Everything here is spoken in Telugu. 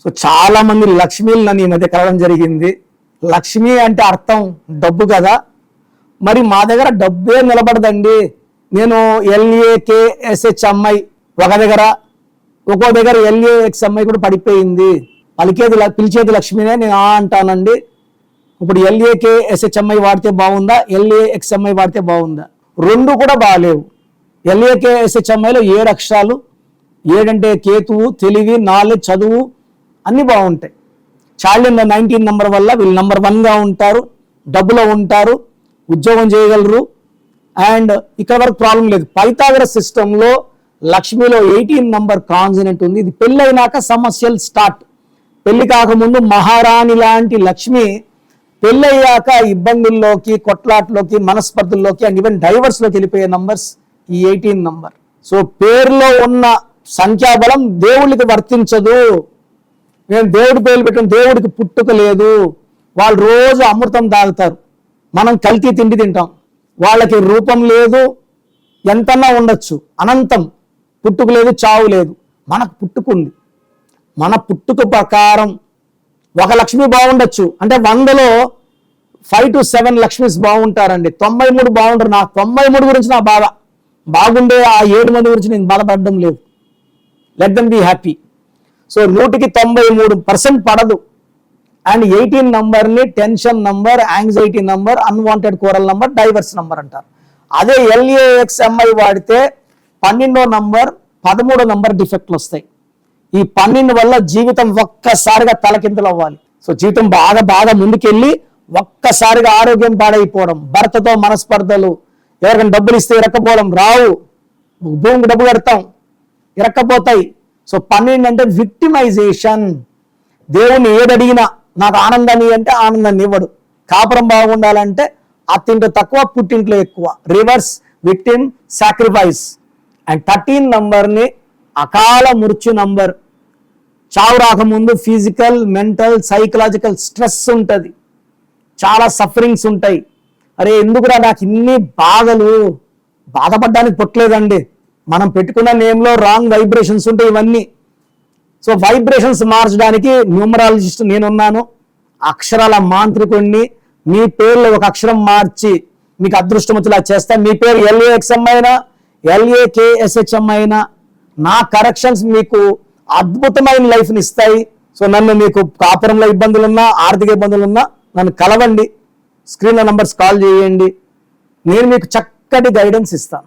సో చాలా మంది లక్ష్మీలు నన్ను ఈ మధ్య కలవడం జరిగింది. లక్ష్మి అంటే అర్థం డబ్బు కదా. మరి మా దగ్గర డబ్బే నిలబడదండి. నేను ఎల్ఏకేఎస్హెచ్ఎంఐ ఒక దగ్గర. ఒక్కో దగ్గర ఎల్ఏఎక్స్ఎంఐ కూడా పడిపోయింది. పలికేది పిలిచేది లక్ష్మినే నేను ఆ అంటానండి. ఇప్పుడు ఎల్ఏకే ఎస్హెచ్ఎంఐ వాడితే బాగుందా? ఎల్ఏఎక్స్ఎంఐ వాడితే బాగుందా? రెండు కూడా బాగాలేవు. ఎల్ఏకే ఎస్హెచ్ఎంఐలో ఏడు అక్షరాలు. ఏడంటే కేతువు తెలివి నాలెడ్జ్ చదువు అన్నీ బాగుంటాయి. Child in the nineteen number వల్ల వీళ్ళు నెంబర్ వన్గా ఉంటారు డబ్బులో ఉంటారు ఉద్యోగం చేయగలరు. అండ్ ఇక్కడ వరకు ప్రాబ్లం లేదు. పైతాగర సిస్టంలో లక్ష్మిలో ఎయిటీన్ నంబర్ కాన్సినెంట్ ఉంది. ఇది పెళ్ళైనాక సమస్యలు స్టార్ట్ పెళ్ళి కాకముందు మహారాణి లాంటి లక్ష్మి పెళ్ళయ్యాక ఇబ్బందుల్లోకి కొట్లాట్లోకి మనస్పర్ధల్లోకి అండ్ ఈవెన్ డైవర్స్లోకి వెళ్ళిపోయే నంబర్స్ ఈ ఎయిటీన్ నంబర్ సో పేరులో ఉన్న సంఖ్యాబలం దేవుళ్ళకి వర్తించదు. నేను దేవుడి పేర్లు పెట్టిన దేవుడికి పుట్టుక లేదు. వాళ్ళు రోజు అమృతం తాగుతారు. మనం కల్తీ తిండి తింటాం. వాళ్ళకి రూపం లేదు ఎంతన్నా ఉండొచ్చు. అనంతం. పుట్టుక లేదు చావు లేదు. మనకు పుట్టుకుంది మన పుట్టుక ప్రకారం ఒక లక్ష్మి బాగుండొచ్చు. అంటే వందలో ఫైవ్ టు సెవెన్ లక్ష్మీస్ బాగుంటారండి. తొంభై మూడు బాగుంటారు. నా తొంభై మూడు గురించి నా బాధ. బాగుండే ఆ ఏడు మంది గురించి నేను బాధపడడం లేదు. Let them be happy. So నూటికి తొంభై మూడు పర్సెంట్ పడదు. అండ్ ఎయిటీన్ నంబర్ని tension number anxiety number unwanted quarrel number divorce number అంటారు. అదే ఎల్ఏఎక్స్ఎంఐ వాడితే పన్నెండో నంబర్ పదమూడో నంబర్ డిఫెక్ట్లు వస్తాయి. ఈ పన్నెండు వల్ల జీవితం ఒక్కసారిగా తలకిందులు అవ్వాలి. సో జీవితం బాగా బాగా ముందుకెళ్ళి ఒక్కసారిగా ఆరోగ్యం పాడైపోవడం భర్తతో మనస్పర్ధలు ఎవరికైనా డబ్బులు ఇస్తే ఇరక్కపోవడం రావు భూమికి డబ్బు కడతాం ఇరక్కపోతాయి. సో పన్నెండు అంటే విక్టిమైజేషన్. దేవుణ్ణి ఏదడిగినా నాకు ఆనందాన్ని అంటే ఆనందాన్ని ఇవ్వడు. కాపురం బాగుండాలంటే అత్తింట్లో తక్కువ పుట్టింట్లో ఎక్కువ. Reverse victim sacrifice and thirteen నంబర్ని అకాల మృత్యు నంబర్. చావు రాకముందు ఫిజికల్ మెంటల్ సైకలాజికల్ స్ట్రెస్ ఉంటుంది. చాలా సఫరింగ్స్ ఉంటాయి. అరే ఎందుకురా నాకు ఇన్ని బాధలు? బాధపడడానికి పుట్టలేదండి. మనం పెట్టుకున్న నేమ్లో రాంగ్ వైబ్రేషన్స్ ఉంటాయి ఇవన్నీ. సో వైబ్రేషన్స్ మార్చడానికి న్యూమరాలజిస్ట్ నేనున్నాను. అక్షరాల మాంత్రికుణ్ణి మీ పేర్లో ఒక అక్షరం మార్చి మీకు అదృష్టం వచ్చేలా చేస్తా. మీ పేరు ఎల్ఏఎక్స్ఎం అయినా ఎల్ఏకేఎస్హెచ్ఎం అయినా నా కరెక్షన్స్ మీకు అద్భుతమైన లైఫ్ని ఇస్తాయి. సో నన్ను మీకు కాపురంలో ఇబ్బందులు ఉన్నా ఆర్థిక ఇబ్బందులు ఉన్నా నన్ను కలవండి. స్క్రీన్లో నంబర్స్ కాల్ చేయండి. నేను మీకు చక్కటి గైడెన్స్ ఇస్తాను.